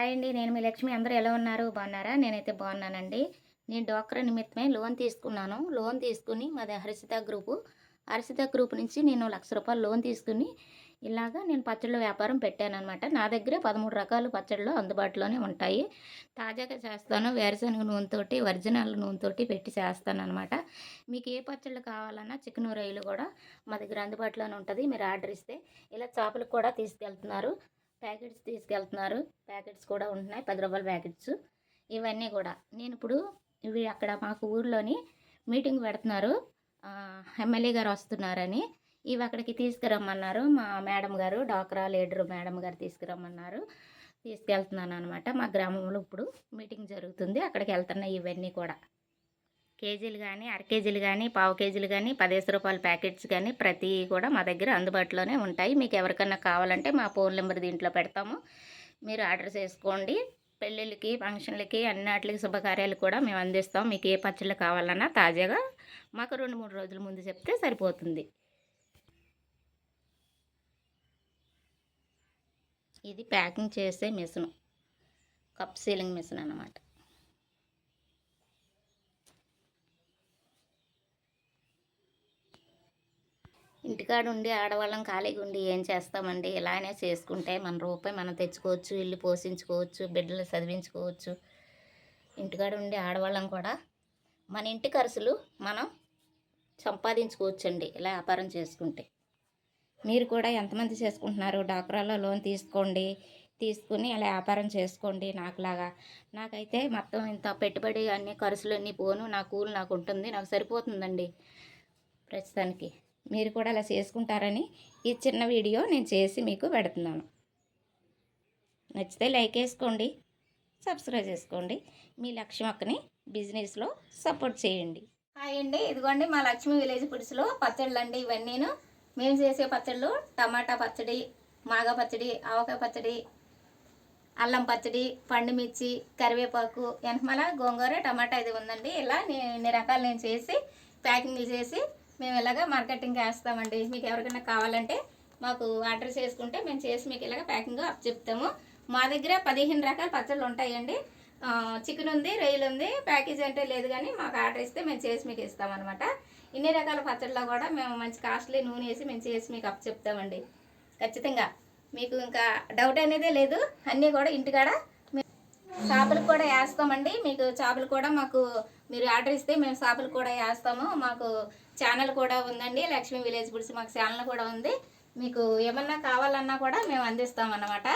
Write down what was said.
Hi అండి. నేను మీ లక్ష్మి. అందరూ ఎలా ఉన్నారు? బాగున్నారా? నేనైతే బాగున్నానండి. నేను డ్వాక్రా నిమిత్తమే లోన్ తీసుకున్నాను. లోన్ తీసుకుని మాది హర్షిత గ్రూపు. హర్షిత గ్రూప్ నుంచి నేను లక్ష రూపాయలు లోన్ తీసుకుని ఇలాగా నేను పచ్చళ్ళ వ్యాపారం పెట్టానన్నమాట. నా దగ్గర పదమూడు రకాల పచ్చళ్ళు అందుబాటులోనే ఉంటాయి. తాజాగా చేస్తాను. వేరుశనగ నూనెతోటి ఒరిజినల్ నూనెతోటి పెట్టి చేస్తాను అనమాట మీకు ఏ పచ్చళ్ళు కావాలన్నా చికెన్ రొయ్యలు కూడా మా దగ్గర అందుబాటులోనే ఉంటుంది. మీరు ఆర్డర్ ఇస్తే ఇలా చేపలకు కూడా తీసుకెళ్తున్నారు. ప్యాకెట్స్ తీసుకెళ్తున్నారు. ప్యాకెట్స్ కూడా ఉంటున్నాయి. పది రూపాయల ప్యాకెట్స్. ఇవన్నీ కూడా. నేను ఇప్పుడు ఇవి అక్కడ మాకు ఊర్లోని మీటింగ్ పెడుతున్నారు. ఎమ్మెల్యే గారు వస్తున్నారని. ఇవి అక్కడికి తీసుకురమ్మన్నారు. మా మేడం గారు డాక్రా లీడర్ మేడం గారు తీసుకురమ్మన్నారు. తీసుకెళ్తున్నాను అనమాట మా గ్రామంలో ఇప్పుడు మీటింగ్ జరుగుతుంది. అక్కడికి వెళ్తున్నాయి ఇవన్నీ కూడా. కేజీలు కానీ అర కేజీలు కానీ పావు కేజీలు కానీ పదిహేను రూపాయల ప్యాకెట్స్ కానీ ప్రతి కూడా మా దగ్గర అందుబాటులోనే ఉంటాయి. మీకు ఎవరికన్నా కావాలంటే మా ఫోన్ నెంబర్ దీంట్లో పెడతాము. మీరు ఆర్డర్ చేసుకోండి పెళ్ళిళ్ళకి ఫంక్షన్లకి అన్నిటికి శుభకార్యాలు కూడా మేము అందిస్తాం. మీకు ఏ పచ్చళ్ళు కావాలన్నా తాజాగా మాకు రెండు మూడు రోజుల ముందు చెప్తే సరిపోతుంది. ఇది ప్యాకింగ్ చేసే మిషన్. కప్ సీలింగ్ మిషన్ అన్నమాట. ఇంటికాడ ఉండి ఆడవాళ్ళం ఖాళీగా ఉండి ఏం చేస్తామండి? ఇలానే చేసుకుంటే మన రూపాయి మనం తెచ్చుకోవచ్చు ఇల్లు పోషించుకోవచ్చు బిడ్డలు చదివించుకోవచ్చు. ఇంటికాడ ఉండి ఆడవాళ్ళం కూడా మన ఇంటి ఖర్చులు మనం సంపాదించుకోవచ్చండి ఇలా వ్యాపారం చేసుకుంటే. మీరు కూడా ఎంతమంది చేసుకుంటున్నారు? డాక్రాలో లోన్ తీసుకోండి తీసుకుని ఇలా వ్యాపారం చేసుకోండి నాకులాగా. నాకైతే మొత్తం ఇంత పెట్టుబడి అన్ని ఖర్చులు అన్నీ పోను నా కూలి నాకు ఉంటుంది నాకు సరిపోతుందండి ప్రస్తుతానికి. మీరు కూడా అలా చేసుకుంటారని ఈ చిన్న వీడియో నేను చేసి మీకు పెడుతున్నాను. నచ్చితే లైక్ వేసుకోండి సబ్స్క్రైబ్ చేసుకోండి మీ లక్ష్మి అక్కని బిజినెస్లో సపోర్ట్ చేయండి. హాయ్ అండి ఇదిగోండి మా లక్ష్మి విలేజ్ ఫుడ్స్లో పచ్చళ్ళు అండి ఇవన్నీను మేము చేసే పచ్చళ్ళు టమాటా పచ్చడి మాగా పచ్చడి ఆవకాయ పచ్చడి అల్లం పచ్చడి పండుమిర్చి కరివేపాకు వెనకమల గోంగూర టమాటా ఇది ఉందండి. ఇలా నే- ఇన్ని రకాలు నేను చేసి ప్యాకింగ్లు చేసి మేము ఇలాగ మార్కెటింగ్ చేస్తామండి? మీకు ఎవరికైనా కావాలంటే మాకు ఆర్డర్ చేసుకుంటే మేము చేసి మీకు ఇలాగ ప్యాకింగ్ అప్ చెప్తాము. మా దగ్గర పదిహేను రకాల పచ్చళ్ళు ఉంటాయండి. చికెన్ ఉంది రొయ్యలు ఉంది ప్యాకేజ్ అంటే లేదు కానీ మాకు ఆర్డర్ ఇస్తే మేము చేసి మీకు ఇస్తామన్నమాట. ఇన్ని రకాల పచ్చళ్ళలో కూడా మేము మంచి కాస్ట్లీ నూనె వేసి మేము చేసి మీకు అప్ చెప్తామండి. ఖచ్చితంగా. మీకు ఇంకా డౌట్ అనేదే లేదు. అన్నీ కూడా ఇంటికాడ చేపలు కూడా వేస్తామండి. మీకు చేపలు కూడా మాకు మీరు ఆర్డర్ ఇస్తే మేము చేపలు కూడా వేస్తాము. మాకు ఛానల్ కూడా ఉందండి. లక్ష్మీ విలేజ్ ఫుడ్స్ మాకు ఛానల్ కూడా ఉంది. మీకు ఏమన్నా కావాలన్నా కూడా మేము అందిస్తామన్నమాట.